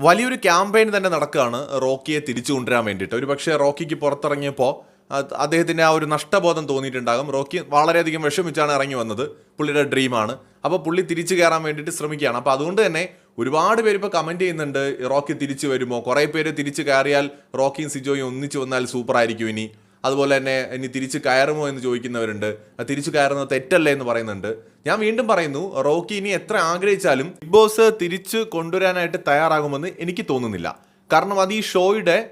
വലിയൊരു ക്യാമ്പയിൻ തന്നെ നടക്കുകയാണ് റോക്കിയെ തിരിച്ചു കൊണ്ടുവരാൻ വേണ്ടിയിട്ട്. ഒരു പക്ഷേ റോക്കിക്ക് പുറത്തിറങ്ങിയപ്പോൾ അദ്ദേഹത്തിന്റെ ആ ഒരു നഷ്ടബോധം തോന്നിയിട്ടുണ്ടാകും. റോക്കി വളരെയധികം വിഷമിച്ചാണ് ഇറങ്ങി വന്നത്. പുള്ളിയുടെ ഡ്രീമാണ്. അപ്പോൾ പുള്ളി തിരിച്ചു കയറാൻ വേണ്ടിയിട്ട് ശ്രമിക്കുകയാണ്. അപ്പോൾ അതുകൊണ്ട് തന്നെ ഒരുപാട് പേര് ഇപ്പോൾ കമന്റ് ചെയ്യുന്നുണ്ട് റോക്കി തിരിച്ചു വരുമോ? കുറേ പേര് തിരിച്ചു കയറിയാൽ റോക്കിയും സിജോയും ഒന്നിച്ചു വന്നാൽ സൂപ്പറായിരിക്കും ഇനി. അതുപോലെ തന്നെ ഇനി തിരിച്ച് കയറുമോ എന്ന് ചോദിക്കുന്നവരുണ്ട്. തിരിച്ചു കയറുന്നത് തെറ്റല്ലേ എന്ന് പറയുന്നുണ്ട്. ഞാൻ വീണ്ടും പറയുന്നു റോക്കി ഇനി എത്ര ആഗ്രഹിച്ചാലും ബിഗ് ബോസ് തിരിച്ച് കൊണ്ടുവരാനായിട്ട് തയ്യാറാകുമെന്ന് എനിക്ക് തോന്നുന്നില്ല. കാരണം അത് ഈ ഷോയുടെ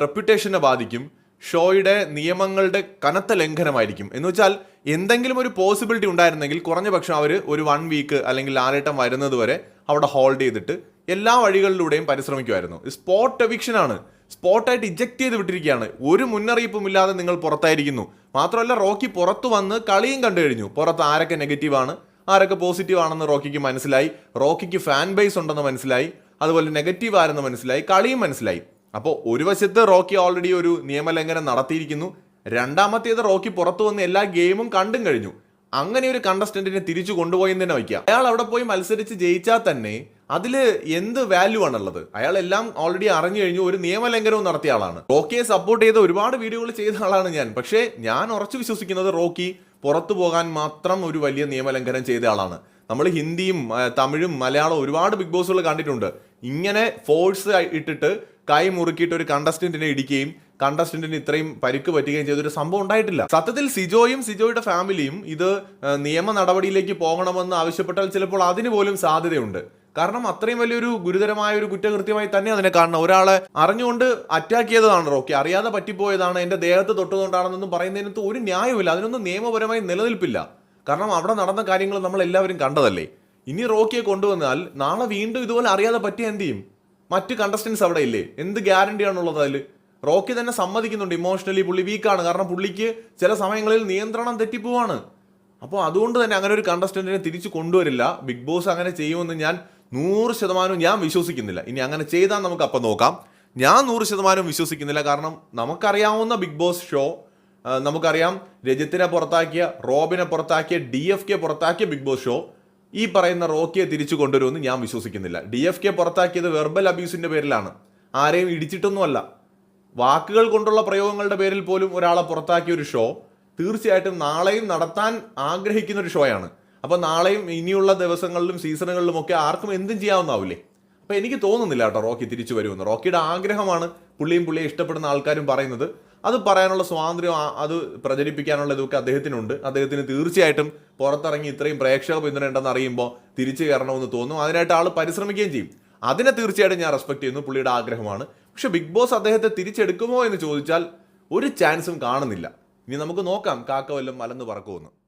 റെപ്യൂട്ടേഷനെ ബാധിക്കും. ഷോയുടെ നിയമങ്ങളുടെ കനത്ത ലംഘനമായിരിക്കും. എന്ന് വെച്ചാൽ എന്തെങ്കിലും ഒരു പോസിബിലിറ്റി ഉണ്ടായിരുന്നെങ്കിൽ കുറഞ്ഞ പക്ഷം അവർ ഒരു വൺ വീക്ക് അല്ലെങ്കിൽ ലാലേട്ടം വരുന്നത് വരെ അവിടെ ഹോൾഡ് ചെയ്തിട്ട് എല്ലാ വഴികളിലൂടെയും പരിശ്രമിക്കുമായിരുന്നു. സ്പോട്ട് എവിക്ഷൻ ആണ്. സ്പോട്ടായിട്ട് ഇജക്ട് ചെയ്ത് വിട്ടിരിക്കുകയാണ്. ഒരു മുന്നറിയിപ്പും ഇല്ലാതെ നിങ്ങൾ പുറത്തായിരിക്കുന്നു. മാത്രമല്ല റോക്കി പുറത്തു വന്ന് കളിയും കണ്ടു കഴിഞ്ഞു. പുറത്ത് ആരൊക്കെ നെഗറ്റീവ് ആണ്? ആരൊക്കെ പോസിറ്റീവ് ആണെന്ന് റോക്കിക്ക് മനസ്സിലായി. റോക്കിക്ക് ഫാൻ ബേസ് ഉണ്ടെന്ന് മനസ്സിലായി. അതുപോലെ നെഗറ്റീവ് ആരെന്ന് മനസ്സിലായി. കളിയും മനസ്സിലായി. അപ്പോൾ ഒരു വശത്ത് റോക്കി ഓൾറെഡി ഒരു നിയമലംഘനം നടത്തിയിരിക്കുന്നു. രണ്ടാമത്തേത് റോക്കി പുറത്തു വന്ന് എല്ലാ ഗെയിമും കണ്ടും കഴിഞ്ഞു. അങ്ങനെ ഒരു കണ്ടസ്റ്റന്റിനെ തിരിച്ചു കൊണ്ടുപോയി എന്ന് തന്നെ വയ്ക്കാം. അയാൾ അവിടെ പോയി മത്സരിച്ച് ജയിച്ചാൽ തന്നെ അതിൽ എന്ത് വാല്യൂ ആണുള്ളത്? അയാൾ എല്ലാം ഓൾറെഡി അറിഞ്ഞു കഴിഞ്ഞു ഒരു നിയമലംഘനവും നടത്തിയ ആളാണ്. റോക്കിയെ സപ്പോർട്ട് ചെയ്ത ഒരുപാട് വീഡിയോകൾ ചെയ്ത ആളാണ് ഞാൻ. പക്ഷേ ഞാൻ ഉറച്ചു വിശ്വസിക്കുന്നത് റോക്കി പുറത്തു പോകാൻ മാത്രം ഒരു വലിയ നിയമലംഘനം ചെയ്ത ആളാണ്. നമ്മൾ ഹിന്ദിയും തമിഴും മലയാളവും ഒരുപാട് ബിഗ് ബോസുകൾ കണ്ടിട്ടുണ്ട്. ഇങ്ങനെ ഫോഴ്സ് ഇട്ടിട്ട് കൈ മുറുക്കിയിട്ട് ഒരു കണ്ടസ്റ്റന്റിനെ ഇടിക്കുകയും കണ്ടസ്റ്റന്റിന് ഇത്രയും പരിക്ക് പറ്റുകയും ചെയ്തൊരു സംഭവം ഉണ്ടായിട്ടില്ല. സത്യത്തിൽ സിജോയും സിജോയുടെ ഫാമിലിയും ഇത് നിയമ നടപടിയിലേക്ക് പോകണമെന്ന് ആവശ്യപ്പെട്ടാൽ ചിലപ്പോൾ അതിന് പോലും സാധ്യതയുണ്ട്. കാരണം അത്രയും വലിയൊരു ഗുരുതരമായ ഒരു കുറ്റകൃത്യമായി തന്നെ അതിനെ കാണണം. ഒരാളെ അറിഞ്ഞുകൊണ്ട് അറ്റാക്ക് ചെയ്തതാണ് റോക്കി. അറിയാതെ പറ്റിപ്പോയതാണ്. എന്റെ ദേഹത്ത് തൊട്ടതുകൊണ്ടാണെന്നൊന്നും പറയുന്നതിനകത്ത് ഒരു ന്യായമില്ല അതിനൊന്നും നിയമപരമായി നിലനിൽപ്പില്ല. കാരണം അവിടെ നടന്ന കാര്യങ്ങൾ നമ്മൾ എല്ലാവരും കണ്ടതല്ലേ? ഇനി റോക്കിയെ കൊണ്ടുവന്നാൽ നാളെ വീണ്ടും ഇതുപോലെ അറിയാതെ പറ്റിയ എന്ത് ചെയ്യും? മറ്റ് കണ്ടസ്റ്റൻസ് അവിടെ ഇല്ലേ? എന്ത് ഗ്യാരണ്ടിയാണുള്ളത് അതിൽ റോക്കി തന്നെ സമ്മതിക്കുന്നുണ്ട് ഇമോഷണലി പുള്ളി വീക്കാണ് കാരണം പുള്ളിക്ക് ചില സമയങ്ങളിൽ നിയന്ത്രണം തെറ്റിപ്പോവാണ്. അപ്പോൾ അതുകൊണ്ട് തന്നെ അങ്ങനെ ഒരു കണ്ടസ്റ്റന്റിനെ തിരിച്ചു കൊണ്ടുവരില്ല. ബിഗ് ബോസ് അങ്ങനെ ചെയ്യുമെന്ന് ഞാൻ നൂറ് ശതമാനവും ഞാൻ വിശ്വസിക്കുന്നില്ല. ഇനി അങ്ങനെ ചെയ്താൽ നമുക്ക് അപ്പം നോക്കാം. ഞാൻ നൂറ് ശതമാനവും വിശ്വസിക്കുന്നില്ല. കാരണം നമുക്കറിയാവുന്ന ബിഗ് ബോസ് ഷോ നമുക്കറിയാം രജിത്തിനെ പുറത്താക്കിയ റോബിനെ പുറത്താക്കിയ ഡി എഫ് കെ പുറത്താക്കിയ ബിഗ് ബോസ് ഷോ ഈ പറയുന്ന റോക്കിയെ തിരിച്ചു കൊണ്ടുവരുമെന്ന് ഞാൻ വിശ്വസിക്കുന്നില്ല. ഡി എഫ് കെ പുറത്താക്കിയത് വെർബൽ അബ്യൂസിന്റെ പേരിലാണ്. ആരെയും ഇടിച്ചിട്ടൊന്നുമല്ല. വാക്കുകൾ കൊണ്ടുള്ള പ്രയോഗങ്ങളുടെ പേരിൽ പോലും ഒരാളെ പുറത്താക്കിയ ഒരു ഷോ തീർച്ചയായിട്ടും നാളെയും നടത്താൻ ആഗ്രഹിക്കുന്ന ഒരു ഷോയാണ് അപ്പോൾ നാളെയും ഇനിയുള്ള ദിവസങ്ങളിലും സീസണുകളിലും ഒക്കെ ആർക്കും എന്തും ചെയ്യാവുന്നാവില്ലേ അപ്പോൾ എനിക്ക് തോന്നുന്നില്ല കേട്ടോ റോക്കി തിരിച്ചു വരുമെന്ന്. റോക്കിയുടെ ആഗ്രഹമാണ് പുള്ളിയും പുള്ളിയെ ഇഷ്ടപ്പെടുന്ന ആൾക്കാരും പറയുന്നത്. അത് പറയാനുള്ള സ്വാതന്ത്ര്യം അത് പ്രചരിപ്പിക്കാനുള്ള ഇതൊക്കെ അദ്ദേഹത്തിനുണ്ട്. അദ്ദേഹത്തിന് തീർച്ചയായിട്ടും പുറത്തിറങ്ങി ഇത്രയും പ്രേക്ഷക പിന്തുണ ഉണ്ടെന്ന് അറിയുമ്പോൾ തിരിച്ചു കയറണമെന്ന് തോന്നും. അതിനായിട്ട് ആൾ പരിശ്രമിക്കുകയും ചെയ്യും. അതിനെ തീർച്ചയായിട്ടും ഞാൻ റെസ്പെക്ട് ചെയ്യുന്നു. പുള്ളിയുടെ ആഗ്രഹമാണ്. പക്ഷെ ബിഗ് ബോസ് അദ്ദേഹത്തെ തിരിച്ചെടുക്കുമോ എന്ന് ചോദിച്ചാൽ ഒരു ചാൻസും കാണുന്നില്ല. ഇനി നമുക്ക് നോക്കാം കാക്ക വല്ലതും മലന്ന് പറക്കുമെന്ന്.